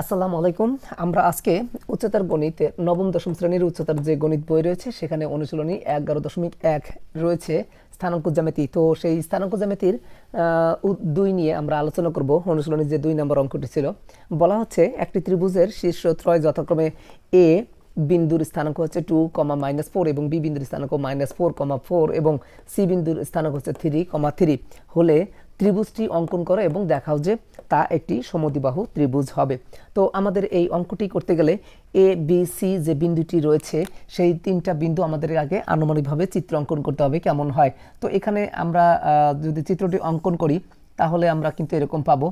আসসালামু আলাইকুম। আমরা আজকে উচ্চতার গণিতে নবম, দশম শ্রেণির উচ্চতার যে গণিত বই রয়েছে, সেখানে অনুশীলনী এগারো দশমিক এক রয়েছে স্থানাঙ্ক জ্যামিতি। তো সেই স্থানাঙ্ক জ্যামিতির দুই নিয়ে আমরা আলোচনা করব। অনুশীলনীর যে দুই নম্বর অঙ্কটি ছিল, বলা হচ্ছে একটি ত্রিভুজের শীর্ষ ত্রয় যথাক্রমে এ বিন্দুর স্থানাঙ্ক হচ্ছে টু কমা মাইনাস ফোর এবং বি বিন্দুর স্থানাঙ্ক মাইনাস ফোর কমা ফোর এবং সি বিন্দুর স্থানাঙ্ক হচ্ছে থ্রি কমা থ্রি। হলে ত্রিভুজটি অঙ্কন করো এবং দেখাও যে তা একটি সমদ্বিবাহু ত্রিভুজ হবে। তো আমাদের এই অঙ্কটি করতে গেলে এ বি সি যে বিন্দুটি রয়েছে, সেই তিনটা বিন্দু আমাদের আগে আনুমানিকভাবে চিত্র অঙ্কন করতে হবে কেমন হয়। তো এখানে আমরা যদি চিত্রটি অঙ্কন করি, তাহলে আমরা কিন্তু এরকম পাবো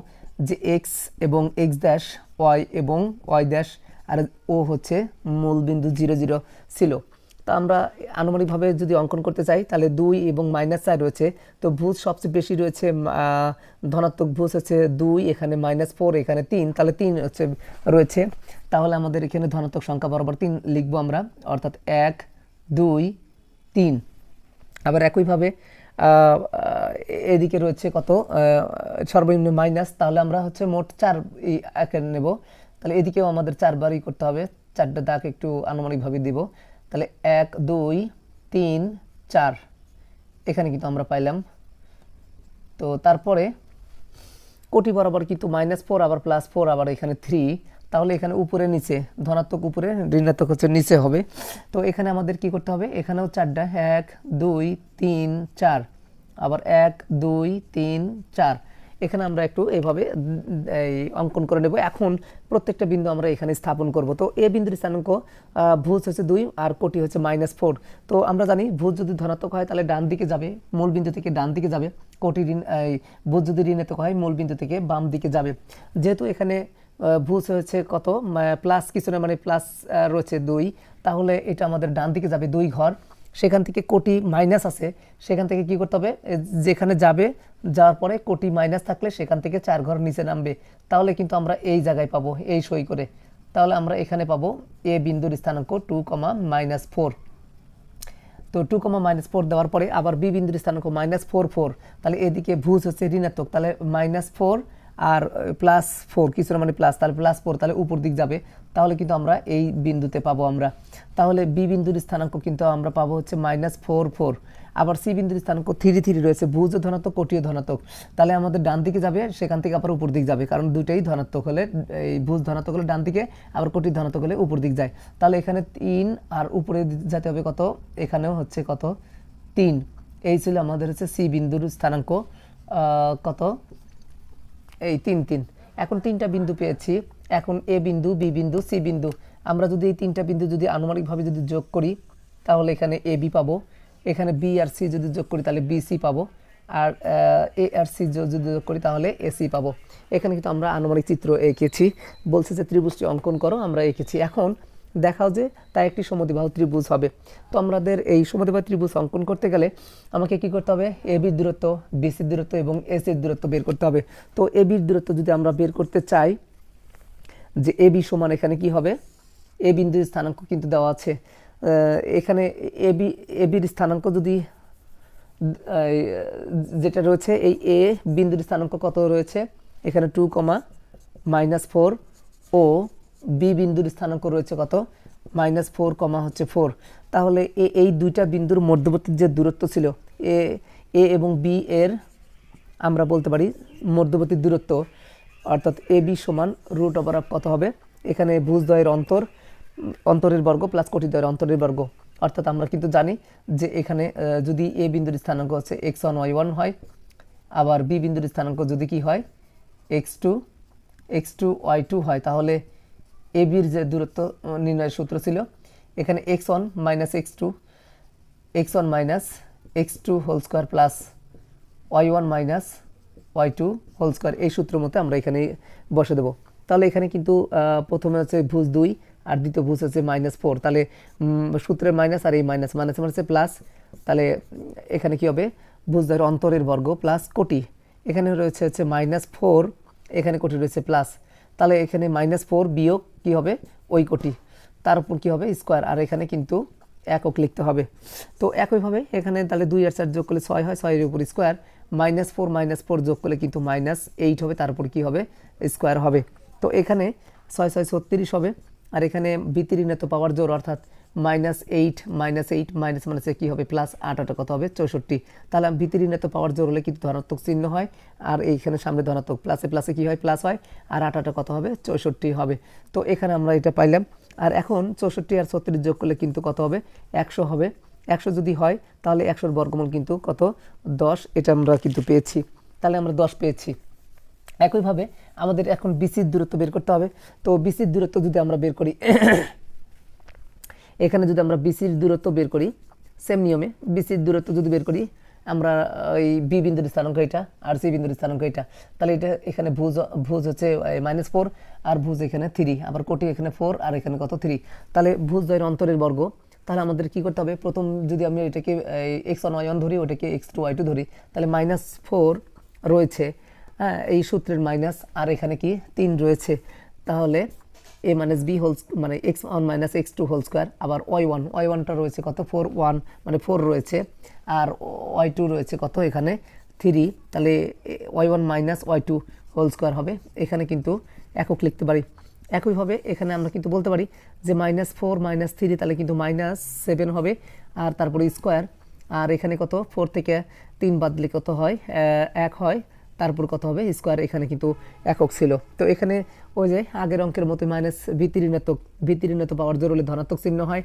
যে এক্স এবং এক্স ড্যাশ ওয়াই এবং ওয়াই ড্যাশ আর ও হচ্ছে মূল বিন্দু জিরো জিরো ছিল। তা আমরা আনুমানিকভাবে যদি অঙ্কন করতে চাই, তাহলে দুই এবং মাইনাস চার রয়েছে। তো ভুজ সবচেয়ে বেশি রয়েছে ধনাত্মক ভুজ হচ্ছে দুই, এখানে মাইনাস ফোর এখানে তিন, তাহলে তিন হচ্ছে, রয়েছে। তাহলে আমাদের এখানে ধনাত্মক সংখ্যা বরাবর তিন লিখব আমরা, অর্থাৎ এক, দুই, তিন। আবার একইভাবে এদিকে রয়েছে কত সর্বনিম্ন মাইনাস তাহলে আমরা হচ্ছে মোট চার একে নেব। তাহলে এদিকেও আমাদের চারবারই করতে হবে, চারটা দাগ একটু আনুমানিকভাবে দিব। তাহলে এক, দুই, তিন, চার। এখানে কিন্তু আমরা পাইলাম। তো তারপরে কোটি বরাবর কিন্তু মাইনাস ফোর আবার প্লাস ফোর আবার এখানে থ্রি তাহলে এখানে উপরে, নিচে, ধনাত্মক উপরে, ঋণাত্মক হচ্ছে নিচে হবে। তো এখানে আমাদের কি করতে হবে? এখানেও চারটা, এক, দুই, তিন, চার। আবার এক, দুই, তিন, চার। এখানে আমরা একটু এইভাবে এই অঙ্কন করে নেব। এখন প্রত্যেকটা বিন্দু আমরা এখানে স্থাপন করব। তো এ বিন্দুর স্থানাঙ্ক ভুজ হচ্ছে দুই আর কোটি হচ্ছে মাইনাস ফোর তো আমরা জানি ভুজ যদি ধনাত্মক হয় তাহলে ডান দিকে যাবে, মূল বিন্দু থেকে ডান দিকে যাবে। কোটি ঋণ, এই ভুজ যদি ঋণাত্মক হয় মূল বিন্দু থেকে বাম দিকে যাবে। যেহেতু এখানে ভুজ হচ্ছে কত? প্লাস কিছু না মানে প্লাস রয়েছে দুই। তাহলে এটা আমাদের ডান দিকে যাবে, দুই ঘর। সেখান থেকে কোটি মাইনাস আছে, সেখান থেকে কি করতে হবে? যেখানে যাবে, যাওয়ার পরে কোটি মাইনাস থাকলে সেখান থেকে চার ঘর নিচে নামবে। তাহলে কিন্তু আমরা এই জায়গায় পাবো, এই সই করে। তাহলে আমরা এখানে পাবো এ বিন্দুর স্থানাঙ্ক টু কমা মাইনাস ফোর। তো টু কমা মাইনাস ফোর দেওয়ার পরে আবার বি বিন্দুর স্থানাঙ্ক মাইনাস ফোর ফোর। তাহলে এদিকে ভুজ হচ্ছে ঋণাত্মক, তাহলে মাইনাস ফোর আর প্লাস ফোর কিছু মানে প্লাস তাহলে প্লাস ফোর তাহলে উপর দিক যাবে। তাহলে কিন্তু আমরা এই বিন্দুতে পাবো আমরা। তাহলে বি বিন্দুর স্থানাঙ্ক কিন্তু আমরা পাবো হচ্ছে মাইনাস ফোর ফোর আবার সি বিন্দুর স্থানাঙ্ক থ্রি থ্রি রয়েছে। ভুজ ধনাত্মক কোটিও ধনাত্মক। তাহলে আমাদের ডান দিকে যাবে, সেখান থেকে আবার উপর দিক যাবে। কারণ দুইটাই ধনাত্মক হলে, এই ভুজ ধনাত্মক হলে ডান দিকে, আবার কোটি ধনাত্মক হলে উপর দিক যায়। তাহলে এখানে তিন আর উপরে যেতে হবে কত? এখানেও হচ্ছে কত? তিন। এই ছিল আমাদের হচ্ছে সি বিন্দুর স্থানাঙ্ক। কত? এই তিন তিন। এখন তিনটা বিন্দু পেয়েছি। এখন এ বিন্দু, বি বিন্দু, সি বিন্দু। আমরা যদি এই তিনটা বিন্দু যদি আনুমানিকভাবে যদি যোগ করি, তাহলে এখানে এ, বি পাবো। এখানে বি আর সি যদি যোগ করি, তাহলে বি, সি পাবো। আর এ আর সি যদি যোগ করি, তাহলে এ, সি পাবো। এখানে কিন্তু আমরা আনুমানিক চিত্র এঁকেছি। বলছে যে ত্রিভুজটি অঙ্কন করো, আমরা এঁকেছি। এখন দেখাও যে তা একটি সমদ্বিবাহু ত্রিভুজ হবে। তো আমাদের এই সমদ্বিবাহু ত্রিভুজ অঙ্কন করতে গেলে আমাকে কি করতে হবে? এ বির দূরত্ব বিসির দূরত্ব এবং এসির দূরত্ব বের করতে হবে। তো এ বির দূরত্ব যদি আমরা বের করতে চাই, যে এ বি সমান এখানে কি হবে? এ বিন্দুর স্থানাঙ্ক কিন্তু দেওয়া আছে। এখানে এ বি, এ বির স্থানাঙ্ক যদি যেটা রয়েছে, এই এ বিন্দুর স্থানাঙ্ক কত রয়েছে? এখানে টু কমা মাইনাস ফোর ও বি বিন্দুর স্থানাঙ্ক রয়েছে কত? মাইনাস ফোর কমা হচ্ছে ফোর। তাহলে এ, এই দুইটা বিন্দুর মধ্যবর্তী যে দূরত্ব ছিল, এ এ এবং বি এর আমরা বলতে পারি মধ্যবর্তী দূরত্ব, অর্থাৎ এ বি সমান রুট ওভার অফ কত হবে? এখানে ভুজদ্বয়ের অন্তর, অন্তরের বর্গ প্লাস কোটিদ্বয়ের অন্তরের বর্গ। অর্থাৎ আমরা কিন্তু জানি যে এখানে যদি এ বিন্দুর স্থানাঙ্ক হচ্ছে এক্স ওয়ান ওয়াই ওয়ান হয়, আবার বি বিন্দুর স্থানাঙ্ক যদি কি হয়? X two x two y two হয়। তাহলে এ বির যে দূরত্ব নির্ণয়ের সূত্র ছিল, এখানে x one minus x two x one minus x two whole square plus y one minus y two whole square এই সূত্র মতে আমরা এখানে বসে দেবো। তাহলে এখানে কিন্তু প্রথমে হচ্ছে ভুজ দুই, আর দ্বিতীয় ভুজ হচ্ছে মাইনাস ফোর তাহলে সূত্রের মাইনাস আর এই মাইনাস মাইনাস হচ্ছে প্লাস তাহলে, এখানে কি হবে? ভুজদের অন্তরের বর্গ প্লাস কোটি। এখানে রয়েছে হচ্ছে মাইনাস ফোর এখানে কোটি রয়েছে প্লাস তাহলে এখানে মাইনাস ফোর বিয়োগ কী হবে? ওই কোটি। তার উপর কী হবে? স্কোয়ার আর এখানে কিন্তু একক লিখতে হবে। তো একইভাবে এখানে তাহলে দুই আর চার যোগ করলে ছয় হয়, ছয়ের উপর square minus four minus four যোগ করলে কিন্তু মাইনাস এইট হবে, তার উপর কি হবে? স্কোয়ার হবে। তো এখানে ছয় ছয় ছত্রিশ হবে। আর এখানে বিতিরিণত পাওয়ার জোর অর্থাৎ minus eight minus eight, minus মাইনাসে কী হবে? প্লাস আটা কত হবে? চৌষট্টি। তাহলে বিতিরিণত পাওয়ার জোর হলে কিন্তু ধনাত্মক চিহ্ন হয়। আর এইখানে সামনে ধনাত্মক প্লাসে প্লাসে কী হয়? প্লাস হয়। আর আটা কত হবে? চৌষট্টি হবে। তো এখানে আমরা এটা পাইলাম। আর এখন চৌষট্টি আর ছত্রিশ যোগ করলে কিন্তু কত হবে? একশো হবে। একশো যদি হয়, তাহলে একশোর বর্গমূল কিন্তু কত? দশ। এটা আমরা কিন্তু পেয়েছি। তাহলে আমরা দশ পেয়েছি। একইভাবে আমাদের এখন বিসির দূরত্ব বের করতে হবে। তো বিসির দূরত্ব যদি আমরা বের করি এখানে যদি আমরা বিসির দূরত্ব বের করি সেম নিয়মে বিসির দূরত্ব যদি বের করি, আমরা এই বি বিন্দুর স্থানাঙ্ক এটা, আর সি বিন্দুর স্থানাঙ্ক এটা। তাহলে এটা এখানে ভুজ ভুজ হচ্ছে মাইনাস ফোর আর ভুজ এখানে থ্রি আবার কোটি এখানে ফোর আর এখানে কত থ্রি তাহলে ভুজ দ্বয়ের অন্তরের বর্গ, তাহলে আমাদের কি করতে হবে? প্রথম যদি আমি এটাকে এক্স ওয়ান ওয়ান ধরি, ওটাকে এক্স টু ওয়াই টু ধরি, তাহলে মাইনাস ফোর রয়েছে। হ্যাঁ এই সূত্রের মাইনাস আর এখানে কি তিন রয়েছে। তাহলে এ মাইনাস বি হোল মানে X one minus X two whole square আবার ওয়াই ওয়ান ওয়াই ওয়ানটা রয়েছে কত? ফোর ওয়ান মানে ফোর রয়েছে, আর ওয়াই টু রয়েছে কত? এখানে থ্রি তাহলে Y one minus Y two whole square হবে। এখানে কিন্তু একক লিখতে পারি। একইভাবে এখানে আমরা কিন্তু বলতে পারি যে মাইনাস ফোর মাইনাস থ্রি তাহলে কিন্তু মাইনাস সেভেন হবে, আর তারপরে স্কোয়ার আর এখানে কত? ফোর থেকে তিন বাদ দিলে কত হয়? এক হয়। তারপর কত হবে স্কোয়ার এখানে কিন্তু একক ছিল। তো এখানে ওই যে আগের অঙ্কের মতো মাইনাস ভিত্তিঋণাত্মক ভিত্তিঋণাত্মক পাওয়ার জোর হলে ধনাত্মক চিহ্ন হয়।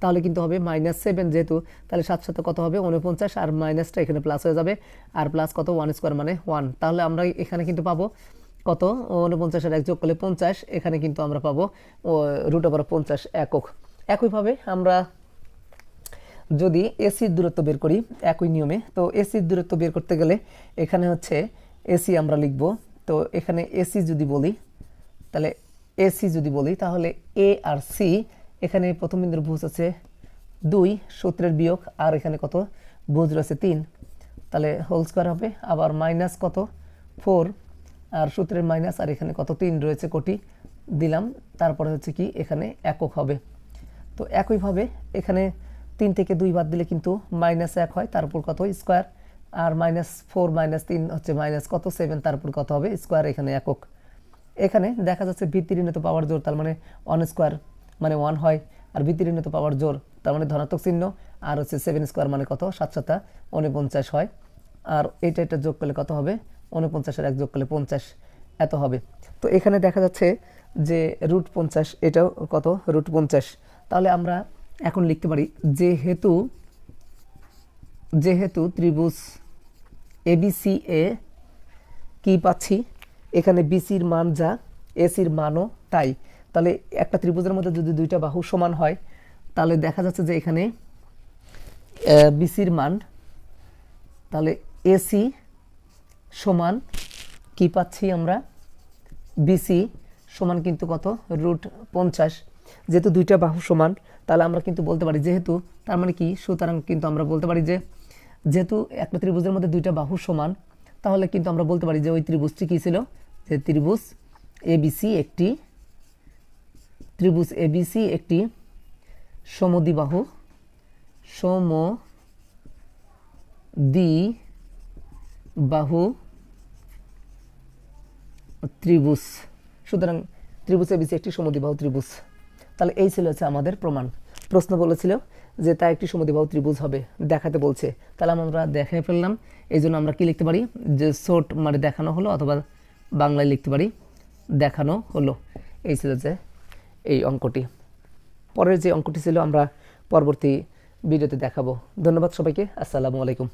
তাহলে কিন্তু হবে মাইনাস সেভেন যেহেতু, তাহলে সাত সাথে কত হবে? উনপঞ্চাশ, আর মাইনাসটা এখানে প্লাস হয়ে যাবে। আর প্লাস কত? ওয়ান স্কোয়ার মানে ওয়ান তাহলে আমরা এখানে কিন্তু পাবো কত? উনপঞ্চাশের এক যোগ করলে পঞ্চাশ, এখানে কিন্তু আমরা পাবো রুট ওভার পঞ্চাশ একক। একইভাবে আমরা যদি এসির দূরত্ব বের করি, একই নিয়মে, তো এসির দূরত্ব বের করতে গেলে এখানে হচ্ছে এসি আমরা লিখব। তো এখানে এসি যদি বলি, তাহলে এসি যদি বলি, তাহলে এ আর সি এখানে প্রথম বিন্দুর ভুজ আছে দুই, সূত্রের বিয়োগ, আর এখানে কত? ভুজ রয়েছে তিন। তাহলে হোল স্কোয়ার হবে, আবার মাইনাস কত? ফোর আর সূত্রের মাইনাস আর এখানে কত? তিন রয়েছে কোটি। দিলাম, তারপরে হচ্ছে কি, এখানে একক হবে। তো একইভাবে এখানে তিন থেকে দুই বাদ দিলে কিন্তু মাইনাস এক হয় তারপর কত? স্কোয়ার আর মাইনাস ফোর মাইনাস তিন হচ্ছে মাইনাস কত? সেভেন তারপর কত হবে? স্কোয়ার এখানে একক। এখানে দেখা যাচ্ছে ভিত্তিঋণত পাওয়ার জোর, তার মানে ওয়ান স্কোয়ার মানে ওয়ান হয়, আর ভিত্তিঋণত পাওয়ার জোর, তার মানে ধনাত্মক চিহ্ন, আর হচ্ছে সেভেন স্কোয়ার মানে কত? সাত সাতা, উনপঞ্চাশ হয়। আর এটা এটা যোগ করলে কত হবে? উনপঞ্চাশের এক যোগ করলে পঞ্চাশ, এত হবে। তো এখানে দেখা যাচ্ছে যে রুট পঞ্চাশ, এটাও কত? রুট পঞ্চাশ। তাহলে আমরা এখন লিখতে পারি, যেহেতু যেহেতু ত্রিভুজ এবিসি এ কি পাচ্ছি? এখানে বিসির মান যা এসির মানও তাই। তাহলে একটা ত্রিভুজের মধ্যে যদি দুইটা বাহু সমান হয়, তাহলে দেখা যাচ্ছে যে এখানে বিসির মান, তাহলে এসি সমান কি পাচ্ছি আমরা? বিসি সমান কিন্তু কত? রুট পঞ্চাশ। যেহেতু দুইটা বাহু সমান, তাহলে আমরা কিন্তু বলতে পারি যেহেতু, তার মানে কি? সুতরাং কিন্তু আমরা বলতে পারি যে যেহেতু একটা ত্রিভুজের মধ্যে দুইটা বাহু সমান, তাহলে কিন্তু আমরা বলতে পারি যে ওই ত্রিভুজটি কী ছিল? যে ত্রিভুজ এবিসি একটি, ত্রিভুজ এবিসি একটি সমদ্বিবাহু সম দ্বি বাহু ত্রিভুজ। সুতরাং ত্রিভুজ এবিসি একটি সমদ্বিবাহু ত্রিভুজ। তাহলে এই ছিল হচ্ছে আমাদের প্রমাণ। প্রশ্ন বলেছিল যে তা একটি সমুদিবাহু ত্রিভুজ হবে, দেখাতে বলছে। তাহলে আমরা দেখে ফেললাম। এই জন্য আমরা কি লিখতে পারি? যে শোট মানে দেখানো হলো অথবা বাংলায় লিখতে পারি, দেখানো হলো। এই ছিল যে এই অঙ্কটি। পরের যে অঙ্কটি ছিল আমরা পরবর্তী ভিডিওতে দেখাবো। ধন্যবাদ সবাইকে। আসসালামু আলাইকুম।